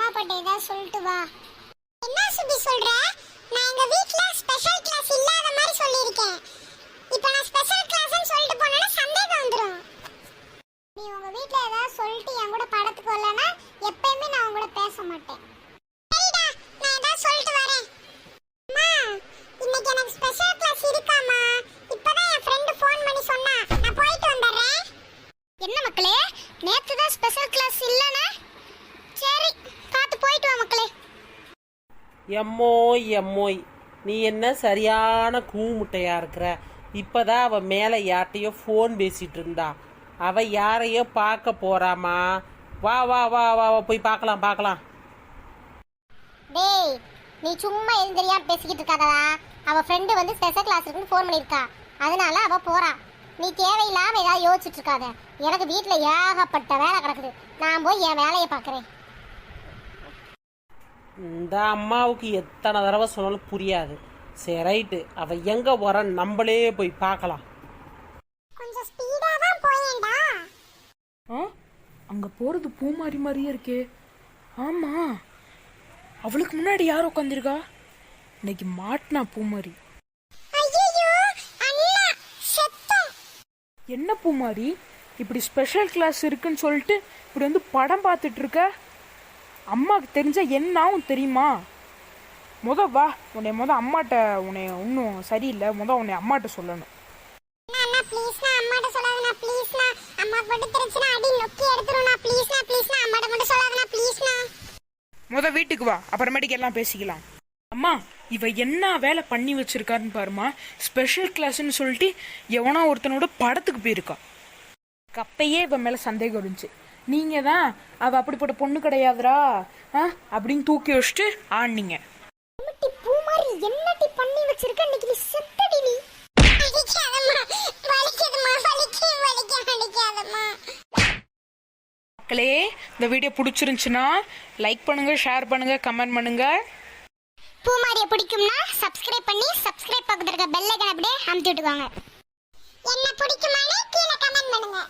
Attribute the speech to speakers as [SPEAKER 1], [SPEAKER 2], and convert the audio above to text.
[SPEAKER 1] சொல்லிட்டு வா. என்ன சுபி சொல்ற? நான் எங்க வீட்ல ஸ்பெஷல் கிளாஸ் இல்லாத மாதிரி சொல்லியிருக்கேன். இப்போ நான் ஸ்பெஷல் கிளாஸ்னு சொல்லிட்டு போனேன்னா சந்தேகம் வந்துடும் நீ உங்க வீட்ல ஏதாவது சொல்லிட்டு என் கூட படத்துக்கு வரலனா எப்பயுமே நான் உங்க கூட பேச மாட்டேன். சரிடா நான் ஏதாவது சொல்லிட்டு வரேன். அம்மா இன்னைக்கு எனக்கு ஸ்பெஷல் கிளாஸ் இருக்காமா இப்பதான் என் ஃப்ரெண்ட் ஃபோன் பண்ணி சொன்னா. நான் போயிட்டு வந்துடுறேன். என்ன மக்களே நேத்து தான் ஸ்பெஷல் கிளாஸ் இல்லனா சரி பார்த்து போயிட்டு வா மக்களே
[SPEAKER 2] எம்மோய் எம்மோய். நீ என்ன சரியான கூமுட்டையாக இருக்கிற? இப்போதான் அவள் மேலே யார்ட்டையோ ஃபோன் பேசிகிட்டு இருந்தா. அவள் யாரையோ பார்க்க போகிறாமா வா வா வா வா வா, போய் பார்க்கலாம் பார்க்கலாம்.
[SPEAKER 1] டேய் நீ சும்மா எழுந்தறியா பேசிக்கிட்டு இருக்காதடா. அவ ஃப்ரெண்டு வந்து ஸ்பெஷல் கிளாஸ் இருக்குன்னு ஃபோன் பண்ணியிருக்கா. அதனால அவ போறா. நீ தேவையில்லாம ஏதாவது யோசிச்சுட்டு இருக்காத. எனக்கு வீட்டில் ஏகப்பட்ட வேலை கிடக்குது. நான் போய் என் வேலையை பார்க்குறேன்.
[SPEAKER 2] இந்த அம்மாவுக்கு எத்தனை தடவை சொன்னாலும் புரியாது. சரி ரைட்டு அவ எங்க வர நம்மளே போய் பார்க்கலாம்.
[SPEAKER 1] கொஞ்சம் ஸ்பீடா தான் போயேன்டா.
[SPEAKER 3] ஆ? அங்கே போகிறது பூமாரி மாதிரியே இருக்கே. ஆமாம் அவளுக்கு முன்னாடி யார் உட்காந்துருக்கா இன்னைக்கு மாட்டினா பூமாரி.
[SPEAKER 1] ஐயோ அண்ணா செத்தோம்.
[SPEAKER 3] என்ன பூமாரி? இப்படி ஸ்பெஷல் கிளாஸ் இருக்குன்னு சொல்லிட்டு இப்படி வந்து படம் பார்த்துட்டு இருக்க? அம்மாவுக்கு தெரிஞ்சா என்ன ஆகும் தெரியுமா? முத வா உன்னை முத அம்மாட்ட உன்னை இன்னும் சரியில்லை. முத உன்னை அம்மாட்ட சொல்லணும். முத வீட்டுக்கு வா அப்புறமேட்டுக்கு எல்லாம் பேசிக்கலாம். அம்மா இவ என்ன வேலை பண்ணி வச்சிருக்காருன்னு பாருமா ஸ்பெஷல் கிளாஸ்னு சொல்லிட்டு எவனோ ஒருத்தனோட படத்துக்கு போயிருக்கா. கப்பையே இவன் மேல சந்தேகம் இருந்துச்சு. நீங்க தான் அவ அப்படிப்பட்ட பொண்ணு கிடையாதுடா ஆ? அப்படின்னு தூக்கி வச்சுட்டு ஆடினீங்க.
[SPEAKER 1] என்னடி பண்ணி வச்சிருக்க? இன்னைக்கு நீ செத்தடி நீ.
[SPEAKER 3] மக்களே இந்த வீடியோ பிடிச்சிருந்துச்சுன்னா லைக் பண்ணுங்க ஷேர் பண்ணுங்க கமெண்ட் பண்ணுங்க.
[SPEAKER 1] பூமாரியை பிடிக்கும்னா சப்ஸ்கிரைப் பண்ணி சப்ஸ்கிரைப் பக்கத்துல இருக்க பெல் ஐக்கன் அப்படியே அமுத்தி விட்டுக்கோங்க. என்ன பிடிக்குமானே கீழே கமெண்ட் பண்ணுங்க.